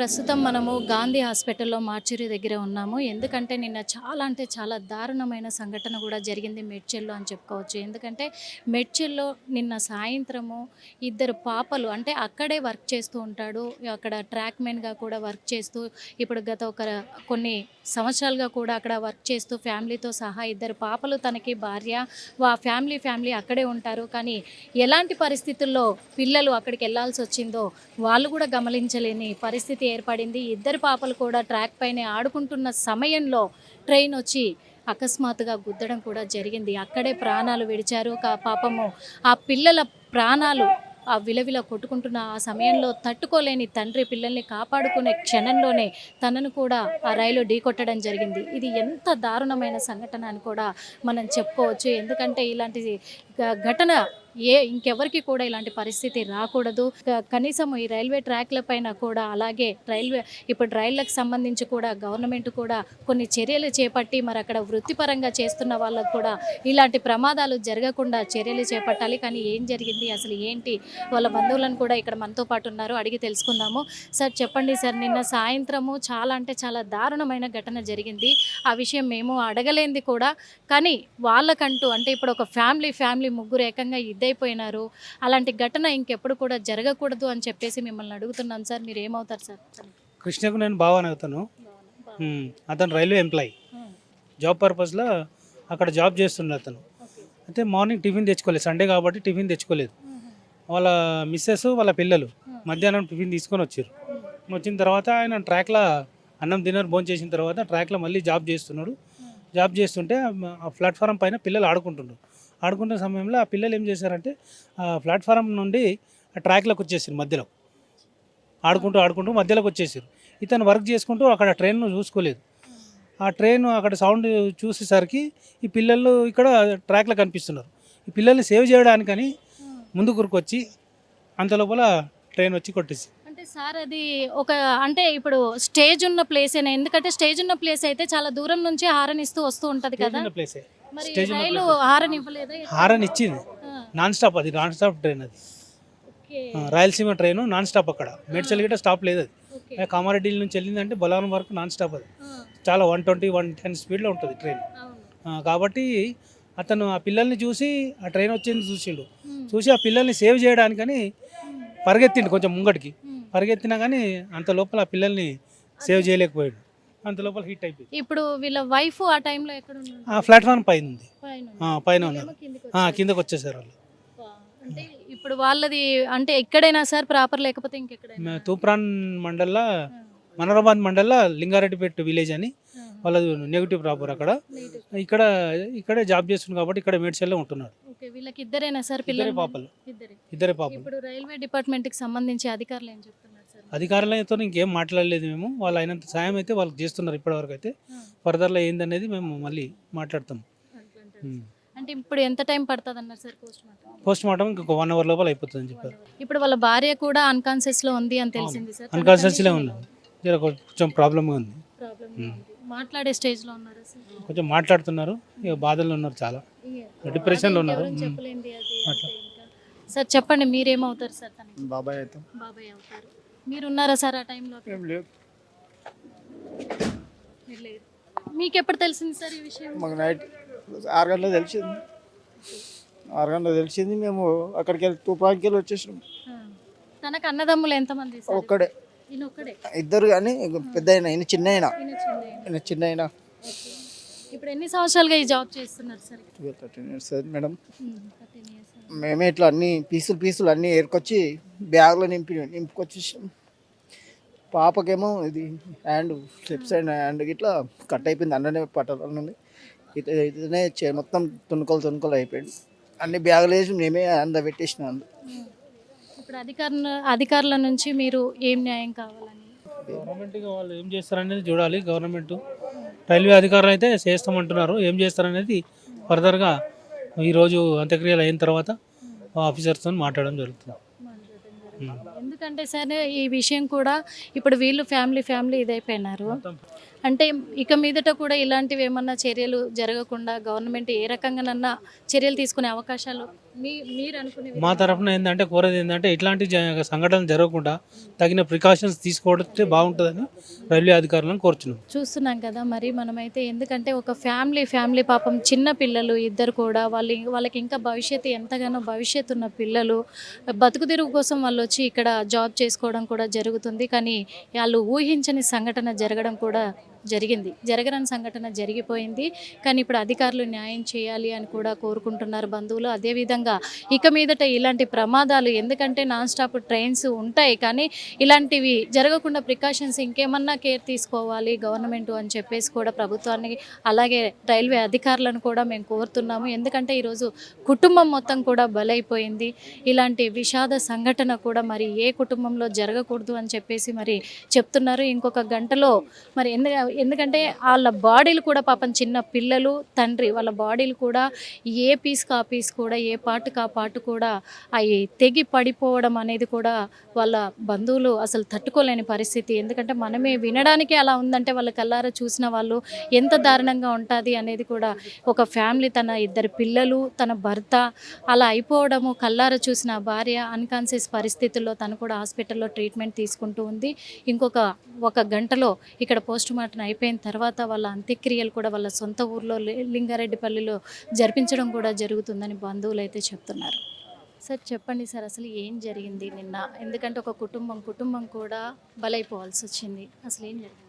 ప్రస్తుతం మనము గాంధీ హాస్పిటల్లో మార్చురి దగ్గర ఉన్నాము. ఎందుకంటే నిన్న చాలా అంటే చాలా దారుణమైన సంఘటన కూడా జరిగింది మెడ్చెల్లో అని చెప్పుకోవచ్చు. ఎందుకంటే మెడ్చెల్లో నిన్న సాయంత్రము ఇద్దరు పాపలు అంటే అక్కడే వర్క్ చేస్తూ ఉంటాడు. అక్కడ ట్రాక్ మెన్గా కూడా వర్క్ చేస్తూ ఇప్పుడు గత ఒక కొన్ని సంవత్సరాలుగా కూడా అక్కడ వర్క్ చేస్తూ ఫ్యామిలీతో సహా ఇద్దరు పాపలు తనకి భార్య వా ఫ్యామిలీ ఫ్యామిలీ అక్కడే ఉంటారు. కానీ ఎలాంటి పరిస్థితుల్లో పిల్లలు అక్కడికి వెళ్ళాల్సి వచ్చిందో వాళ్ళు కూడా గమనించలేని పరిస్థితి ఏర్పడింది. ఇద్దరు పాపలు కూడా ట్రాక్ పైన ఆడుకుంటున్న సమయంలో ట్రైన్ వచ్చి అకస్మాత్తుగా గుద్దడం కూడా జరిగింది. అక్కడే ప్రాణాలు విడిచారు. కా పాపము ఆ పిల్లల ప్రాణాలు ఆ విలవిల కొట్టుకుంటున్న ఆ సమయంలో తట్టుకోలేని తండ్రి పిల్లల్ని కాపాడుకునే క్షణంలోనే తనను కూడా ఆ రైలు ఢీకొట్టడం జరిగింది. ఇది ఎంత దారుణమైన సంఘటన అని కూడా మనం చెప్పుకోవచ్చు. ఎందుకంటే ఇలాంటి ఘటన ఏ ఇంకెవరికి కూడా ఇలాంటి పరిస్థితి రాకూడదు. కనీసం ఈ రైల్వే ట్రాక్ల పైన కూడా అలాగే రైల్వే ఇప్పుడు రైళ్ళకు సంబంధించి కూడా గవర్నమెంట్ కూడా కొన్ని చర్యలు చేపట్టి మరి అక్కడ వృత్తిపరంగా చేస్తున్న వాళ్ళకు కూడా ఇలాంటి ప్రమాదాలు జరగకుండా చర్యలు చేపట్టాలి. కానీ ఏం జరిగింది అసలు ఏంటి వాళ్ళ బంధువులను కూడా ఇక్కడ మనతో పాటు ఉన్నారు అడిగి తెలుసుకుందాము. సార్ చెప్పండి సార్ నిన్న సాయంత్రము చాలా అంటే చాలా దారుణమైన ఘటన జరిగింది. ఆ విషయం మేము అడగలేంది కూడా. కానీ వాళ్ళకంటూ అంటే ఇప్పుడు ఒక ఫ్యామిలీ ఫ్యామిలీ ముగ్గురు ఏకంగా ఇద్దైపోయినారు అలాంటి ఘటన ఇంకెప్పుడు కూడా జరగకూడదు అని చెప్పేసి మిమ్మల్ని అడుగుతున్నాను సార్. మీరు ఏమవుతారు సార్? కృష్ణకు నేను బాగా అవుతాను. అతను రైల్వే ఎంప్లాయీ. జాబ్ పర్పస్లో అక్కడ జాబ్ చేస్తుండే అతను. అయితే మార్నింగ్ టిఫిన్ తెచ్చుకోలేదు. సండే కాబట్టి టిఫిన్ తెచ్చుకోలేదు. వాళ్ళ మిస్సెస్ వాళ్ళ పిల్లలు మధ్యాహ్నం టిఫిన్ తీసుకొని వచ్చారు. వచ్చిన తర్వాత ఆయన ట్రాక్లో అన్నం డిన్నర్ భోజనం చేసిన తర్వాత ట్రాక్లో మళ్ళీ జాబ్ చేస్తున్నాడు. జాబ్ చేస్తుంటే ఆ ప్లాట్ఫారం పైన పిల్లలు ఆడుకుంటున్నారు ఆడుకుంటున్న సమయంలో ఆ పిల్లలు ఏం చేశారంటే ఆ ప్లాట్ఫారం నుండి ఆ ట్రాక్లోకి వచ్చేసారు మధ్యలో. ఆడుకుంటూ ఆడుకుంటూ మధ్యలోకి వచ్చేసారు. ఇతను వర్క్ చేసుకుంటూ అక్కడ ట్రైన్ను చూసుకోలేదు. ఆ ట్రైన్ అక్కడ సౌండ్ చూసేసరికి ఈ పిల్లలు ఇక్కడ ట్రాక్లో కనిపిస్తున్నారు. ఈ పిల్లల్ని సేవ్ చేయడానికని ముందు కురుకొచ్చి అంత లోపల ట్రైన్ వచ్చి కొట్టేసి. అంటే సార్ అది ఒక అంటే ఇప్పుడు స్టేజ్ ఉన్న ప్లేస్ అయినా ఎందుకంటే స్టేజ్ ఉన్న ప్లేస్ అయితే చాలా దూరం నుంచి హారన్ ఇస్తూ వస్తూ ఉంటది కదా. ప్లేసే. మరి స్టేజ్ రైలు. హారన్ ఇవ్వలేదా హారన్ ఇచ్చింది నాన్ స్టాప్ అది నాన్ స్టాప్ ట్రైన్ అది. రాయలసీమ ట్రైన్ నాన్ స్టాప్ అక్కడ. మేడ్చల్ గిట్ట స్టాప్ లేదు అది. కామారెడ్డి నుంచి వెళ్ళిందంటే బొలారం వరకు నాన్ స్టాప్ అది. చాలా వన్ ట్వంటీ వన్ టెన్ స్పీడ్లో ఉంటుంది ట్రైన్ కాబట్టి అతను ఆ పిల్లల్ని చూసి ఆ ట్రైన్ వచ్చింది చూసిండు. చూసి ఆ పిల్లల్ని సేవ్ చేయడానికని పరిగెత్తిండు కొంచెం ముంగటికి. పరిగెత్తినా కానీ అంత లోపల ఆ పిల్లల్ని సేవ్ చేయలేకపోయాడు. అంత లోపల హిట్ అయిపోయింది. ఇప్పుడు వీళ్ళ వైఫ్ ఆ టైంలో ఎక్కడ ఉన్నారు? ఆ ప్లాట్ఫామ్ పైన ఉంది. పైన ఆ. పైన ఉన్నారు. కిందికి ఆ. కిందకు వచ్చేసారు వాళ్ళు. అంటే ఇప్పుడు వాళ్ళది అంటే ఎక్కడైనా సార్ ప్రాపర్ లేకపోతే ఇంకెక్కడైనా? మ- తూప్రాన్ మండల్లో మనరాబాద్ మండల్లో లింగారెడ్డిపేట విలేజ్ అని. వాళ్ళది నెగిటివ్ ప్రాపర్ అక్కడ. ఇక్కడ ఇక్కడే జాబ్ చేస్తుంది కాబట్టి ఇక్కడ మేడ్చల్లో ఉంటున్నాడు. ఓకే వీళ్ళకి ఇద్దరేనా సార్ ఇద్దరే పిల్లలు? పాపలు. ఇద్దరే. ఇద్దరే పాపలు. ఇప్పుడు రైల్వే డిపార్ట్మెంట్కి సంబంధించి అధికారులు ఏం చెప్తున్నారు సార్ అధికారులతో ఇంకేం మాట్లాడలేదు మేము. వాళ్ళు అయినంత సాయం అయితే వాళ్ళకి చేస్తున్నారు ఇప్పటివరకు అయితే ఫర్దర్లో ఏందనేది మేము మళ్ళీ మాట్లాడతాం. అంటే ఇప్పుడు ఎంత టైం పడుతుంది అన్నారు sir post mortem post mortem ఇంకొక వన్ అవర్ లోపల అయిపోతుందని చెప్పారు. ఇప్పుడు వాళ్ళ భార్య కూడా అన్కాన్షియస్లో ఉంది అని తెలిసింది సార్. అన్కాన్షియస్లే ఉన్నాం జర కొంచెం ప్రాబ్లమ్గా ఉంది. ప్రాబ్లమ్ మాట్లాడే స్టేజ్లో ఉన్నారా సార్? కొంచెం మాట్లాడుతున్నారు. ఇక బాధల్లో ఉన్నారు చాలా. ఉన్నారు. అట్లా. అంతే ఇంకా. సార్ చెప్పండి మీరేమవుతారు సార్ తనకి? బాబాయ్ అయితే బాబాయ్ అవుతారు. మీరు ఉన్నారా సార్ ఆ టైంలో ఏం లేదు. మీరు లేరు. మీకు ఎప్పుడు తెలిసింది సార్ ఈ విషయం? మాకు నైట్ ఆరు గంటలకు తెలిసింది. ఆరు గంటలకు తెలిసింది. మేము అక్కడికి వెళ్ళి తుపాకి వెళ్ళి వచ్చేసినాం. ఆ. తనకు అన్నదమ్ములు ఎంతమంది సార్? ఒక్కడే. ఈయన ఒక్కడే? ఇద్దరు కానీ పెద్ద అయినా ఈయన చిన్న అయినా ఈయన చిన్న ఆయన. ఈయన చిన్న అయినా ఓకే. ఇప్పుడు ఎన్ని సంవత్సరాలుగా ఈ జాబ్ చేస్తున్నారు sir? Thirteen years madam. Um, 13 years. మేమే ఇట్లా అన్ని పీసులు పీసులు అన్నీ ఏరుకొచ్చి బ్యాగ్లో నింపి నింపుకొచ్చేసాం పాపకేమో ఇది హ్యాండ్ లెఫ్ట్ సైడ్ హ్యాండ్ ఇట్లా కట్ అయిపోయింది. అన్ననే పట్టాల నుండి ఇట్లా ఇతనే చే- మొత్తం తునుకలు తునుకలు అయిపోయింది అన్ని బ్యాగులు వేసి మేమే అంద పెట్టేసినాం అందు. ఇప్పుడు అధికారుల అధికారుల నుంచి మీరు ఏం న్యాయం కావాలని? గవర్నమెంట్ వాళ్ళు ఏం చేస్తారనేది చూడాలి. గవర్నమెంట్ రైల్వే అధికారులు అయితే చేస్తామంటున్నారు. ఏం చేస్తారనేది ఫర్దర్గా ఈరోజు అంత్యక్రియలు అయిన తర్వాత ఆఫీసర్స్తో మాట్లాడడం జరుగుతుంది. ఎందుకంటే సార్ ఈ విషయం కూడా ఇప్పుడు వీళ్ళు ఫ్యామిలీ ఫ్యామిలీ ఇదైపోయినారు. అంటే ఇక మీదట కూడా ఇలాంటివి ఏమన్నా చర్యలు జరగకుండా గవర్నమెంట్ ఏ రకంగానన్నా చర్యలు తీసుకునే అవకాశాలు మీ మీరు అనుకునే మా తరఫున ఏంటంటే కోరేది ఏంటంటే ఇట్లాంటి సంఘటనలు జరగకుండా తగిన ప్రికాషన్స్ తీసుకోవడం బాగుంటుందని రైల్వే అధికారులను కోరుచున్నాం. చూస్తున్నాం కదా మరి మనమైతే ఎందుకంటే ఒక ఫ్యామిలీ ఫ్యామిలీ పాపం చిన్న పిల్లలు ఇద్దరు కూడా వాళ్ళు వాళ్ళకి ఇంకా భవిష్యత్తు ఎంతగానో భవిష్యత్తు ఉన్న పిల్లలు బతుకు తెరుగు కోసం వాళ్ళు వచ్చి ఇక్కడ జాబ్ చేసుకోవడం కూడా జరుగుతుంది. కానీ వాళ్ళు ఊహించని సంఘటన జరగడం కూడా జరిగింది. జరగరని సంఘటన జరిగిపోయింది. కానీ ఇప్పుడు అధికారులు న్యాయం చేయాలి అని కూడా కోరుకుంటున్నారు బంధువులు. అదేవిధంగా ఇక మీదట ఇలాంటి ప్రమాదాలు ఎందుకంటే నాన్ స్టాప్ ట్రైన్స్ ఉంటాయి. కానీ ఇలాంటివి జరగకుండా ప్రికాషన్స్ ఇంకేమన్నా కేర్ తీసుకోవాలి గవర్నమెంట్ అని చెప్పేసి కూడా ప్రభుత్వాన్ని అలాగే రైల్వే అధికారులను కూడా మేము కోరుతున్నాము. ఎందుకంటే ఈరోజు కుటుంబం మొత్తం కూడా బలైపోయింది. ఇలాంటి విషాద సంఘటన కూడా మరి ఏ కుటుంబంలో జరగకూడదు అని చెప్పేసి మరి చెప్తున్నారు. ఇంకొక గంటలో మరి ఎందుకు ఎందుకంటే వాళ్ళ బాడీలు కూడా పాపం చిన్న పిల్లలు తండ్రి వాళ్ళ బాడీలు కూడా ఏ పీస్ కా పీస్ కూడా ఏ పాటు కా పాటు కూడా అవి తెగి పడిపోవడం అనేది కూడా వాళ్ళ బంధువులు అసలు తట్టుకోలేని పరిస్థితి. ఎందుకంటే మనమే వినడానికి అలా ఉందంటే వాళ్ళ కల్లారా చూసిన వాళ్ళు ఎంత దారుణంగా ఉంటుంది అనేది కూడా ఒక ఫ్యామిలీ తన ఇద్దరు పిల్లలు తన భర్త అలా అయిపోవడము కల్లారా చూసిన భార్య అన్కాన్షియస్ పరిస్థితుల్లో తను కూడా హాస్పిటల్లో ట్రీట్మెంట్ తీసుకుంటూ ఉంది. ఇంకొక ఒక గంటలో ఇక్కడ పోస్ట్ మార్టం అయిపోయిన తర్వాత వాళ్ళ అంత్యక్రియలు కూడా వాళ్ళ సొంత ఊర్లో లింగారెడ్డిపల్లిలో జరిపించడం కూడా జరుగుతుందని బంధువులు అయితే చెప్తున్నారు. సార్ చెప్పండి సార్ అసలు ఏం జరిగింది నిన్న? ఎందుకంటే ఒక కుటుంబం కుటుంబం కూడా బలైపోవాల్సి వచ్చింది. అసలు ఏం జరిగింది?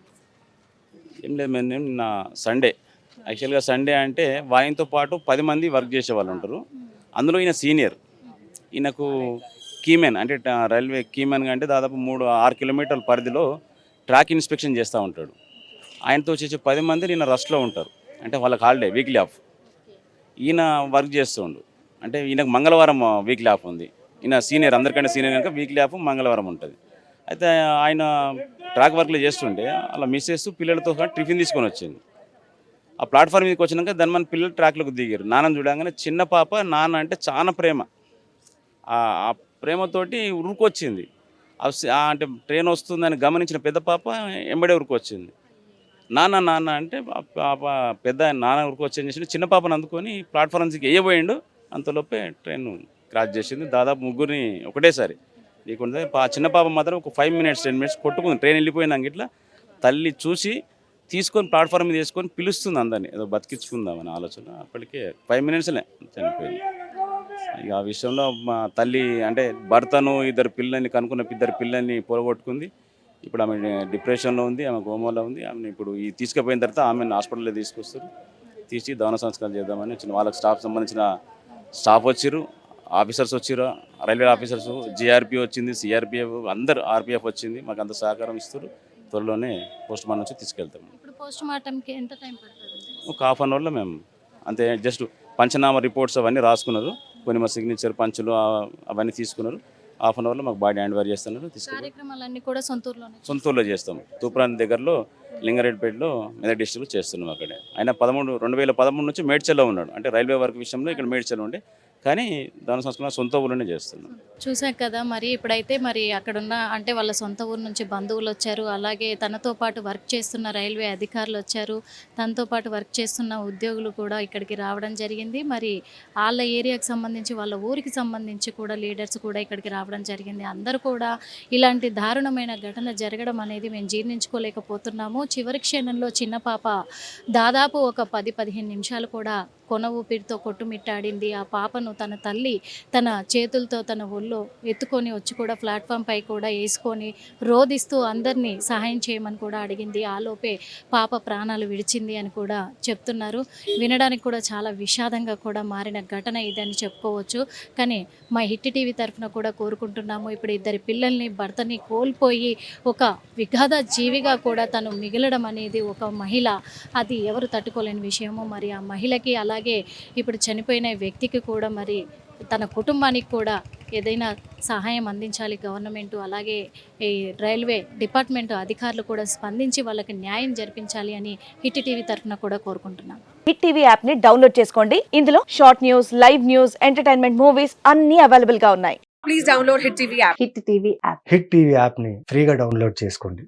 ఏం లేదు మేము నిన్న సండే. యాక్చువల్గా సండే అంటే వాయంతో పాటు పది మంది వర్క్ చేసే వాళ్ళు ఉంటారు. అందులో ఈయన సీనియర్. ఈయనకు కీమెన్ అంటే రైల్వే కీమెన్ అంటే దాదాపు మూడు ఆరు కిలోమీటర్ల పరిధిలో ట్రాక్ ఇన్స్పెక్షన్ చేస్తూ ఉంటాడు. ఆయనతో చేసే పది మంది నిన్న రష్లో ఉంటారు. అంటే వాళ్ళకి హాలిడే వీక్లీ ఆఫ్ ఈయన వర్క్ చేస్తుండు. అంటే ఈయనకు మంగళవారం వీక్లీ ఆఫ్ ఉంది. ఈయన సీనియర్ అందరికంటే సీనియర్ కనుక వీక్లీ ఆఫ్ మంగళవారం ఉంటుంది. అయితే ఆయన ట్రాక్ వర్క్లు చేస్తుంటే అలా మిస్సెస్ పిల్లలతో టిఫిన్ తీసుకొని వచ్చింది. ఆ ప్లాట్ఫామ్ మీదకి వచ్చినాక దాని మన పిల్లలు ట్రాక్లకు దిగారు. నాన్నని చూడగానే చిన్న పాప నాన్న అంటే చాలా ప్రేమ. ఆ ప్రేమతోటి ఉరుకొచ్చింది. అంటే ట్రైన్ వస్తుందని గమనించిన పెద్ద పాప ఎంబడే ఉరుకొచ్చింది. నాన్న నాన్న అంటే పాప పెద్ద నాన్న ఊరికి వచ్చేసి చేసి చిన్న పాపను అందుకొని ప్లాట్ఫారమ్స్కి వేయబోయిండు అంతలోపే ట్రైన్ క్రాస్ చేసింది. దాదాపు ముగ్గురిని ఒకటేసారి. నీకుంటే ఆ చిన్న పాప మాత్రం ఒక ఫైవ్ మినిట్స్ టెన్ మినిట్స్ కొట్టుకుంది. ట్రైన్ వెళ్ళిపోయినాక ఇట్లా. తల్లి చూసి తీసుకొని ప్లాట్ఫామ్ మీద వేసుకొని పిలుస్తుంది అందరినీ. ఏదో బతికించుకుందామని ఆలోచన. అప్పటికే ఫైవ్ మినిట్స్లే చనిపోయింది. ఇక ఆ విషయంలో మా తల్లి అంటే భర్తను ఇద్దరు పిల్లల్ని కనుక్కున్న ఇద్దరు పిల్లల్ని పొలగొట్టుకుంది ఇప్పుడు ఆమె డిప్రెషన్లో ఉంది ఆమె కోమాలో ఉంది ఆమెను ఇప్పుడు ఈ తీసుకుపోయిన తర్వాత ఆమెను హాస్పిటల్లో తీసుకొస్తారు. తీసి దహన సంస్కారం చేద్దామని వచ్చిన వాళ్ళకి స్టాఫ్ సంబంధించిన స్టాఫ్ వచ్చిర్రు ఆఫీసర్స్ వచ్చిర్రు రైల్వే ఆఫీసర్స్ జిఆర్పి వచ్చింది సిఆర్పిఎఫ్ అందరు ఆర్పిఎఫ్ వచ్చింది మాకు అంత సహకారం ఇస్తారు. త్వరలోనే పోస్ట్ మార్టం నుంచి తీసుకెళ్తాం. ఇప్పుడు పోస్ట్ మార్టంకి ఎంత టైం పడుతుంది? ఒక హాఫ్ అన్ అవర్లో మేము అంతే జస్ట్ పంచనామా రిపోర్ట్స్ అవన్నీ రాసుకున్నారు. కొన్ని మా సిగ్నేచర్ పంచులు అవన్నీ తీసుకున్నారు. హాఫ్ అన్ అవర్లో మాకు బాడీ హ్యాండ్ ఓవర్ చేస్తున్నారు కార్యక్రమాలన్నీ కూడా సొంతూరులోనే సొంతూరులో చేస్తాం. తూప్రాన్ దగ్గరలో లింగారెడ్డిపేటలో మెదక్ డిస్ట్రిక్ట్లో చేస్తున్నాం అక్కడే. ఆయన పదమూడు రెండు వేల పదమూడు నుంచి మేడ్చల్లో ఉన్నాడు. అంటే రైల్వే వర్క్ విషయంలో ఇక్కడ మేడ్చల్లో ఉండే కానీ దాని సంస్కరణ సొంత ఊళ్ళోనే చేస్తున్నాం. చూసాం కదా మరి ఇప్పుడైతే మరి అక్కడున్న అంటే వాళ్ళ సొంత ఊరు నుంచి బంధువులు వచ్చారు అలాగే తనతో పాటు వర్క్ చేస్తున్న రైల్వే అధికారులు వచ్చారు తనతో పాటు వర్క్ చేస్తున్న ఉద్యోగులు కూడా ఇక్కడికి రావడం జరిగింది. మరి వాళ్ళ ఏరియాకి సంబంధించి వాళ్ళ ఊరికి సంబంధించి కూడా లీడర్స్ కూడా ఇక్కడికి రావడం జరిగింది. అందరూ కూడా ఇలాంటి దారుణమైన ఘటన జరగడం అనేది మేము జీర్ణించుకోలేకపోతున్నాము. చివరి క్షణంలో చిన్న పాప దాదాపు ఒక పది పదిహేను నిమిషాలు కూడా కొన ఊపిరితో కొట్టుమిట్టాడింది. ఆ పాపను తన తల్లి తన చేతులతో తన ఒళ్ళో ఎత్తుకొని వచ్చి కూడా ప్లాట్ఫామ్ పై కూడా వేసుకొని రోదిస్తూ అందరినీ సహాయం చేయమని కూడా అడిగింది. ఆలోపే పాప ప్రాణాలు విడిచింది అని కూడా చెప్తున్నారు. వినడానికి కూడా చాలా విషాదంగా కూడా మారిన ఘటన ఇదని చెప్పుకోవచ్చు. కానీ మా హిట్ టీవీ తరఫున కూడా కోరుకుంటున్నాము. ఇప్పుడు ఇద్దరి పిల్లల్ని భర్తని కోల్పోయి ఒక విఘాద జీవిగా కూడా తను మిగలడం అనేది ఒక మహిళ అది ఎవరు తట్టుకోలేని విషయము మరి ఆ మహిళకి అలాగే ఇప్పుడు చనిపోయిన వ్యక్తికి కూడా మరి తన కుటుంబానికి కూడా ఏదైనా సహాయం అందించాలి గవర్నమెంట్ అలాగే ఈ రైల్వే డిపార్ట్మెంట్ అధికారులు కూడా స్పందించి వాళ్ళకి న్యాయం జరిపించాలి అని హిట్ టీవీ తరఫున కూడా కోరుకుంటున్నాను హిట్ టీవీ యాప్ని డౌన్లోడ్ చేసుకోండి. ఇందులో short news live news entertainment movies అన్ని అవైలబుల్గా ఉన్నాయి. please download Hit TV app. Hit TV app. Hit TV యాప్ని ఫ్రీగా డౌన్లోడ్ చేసుకోండి.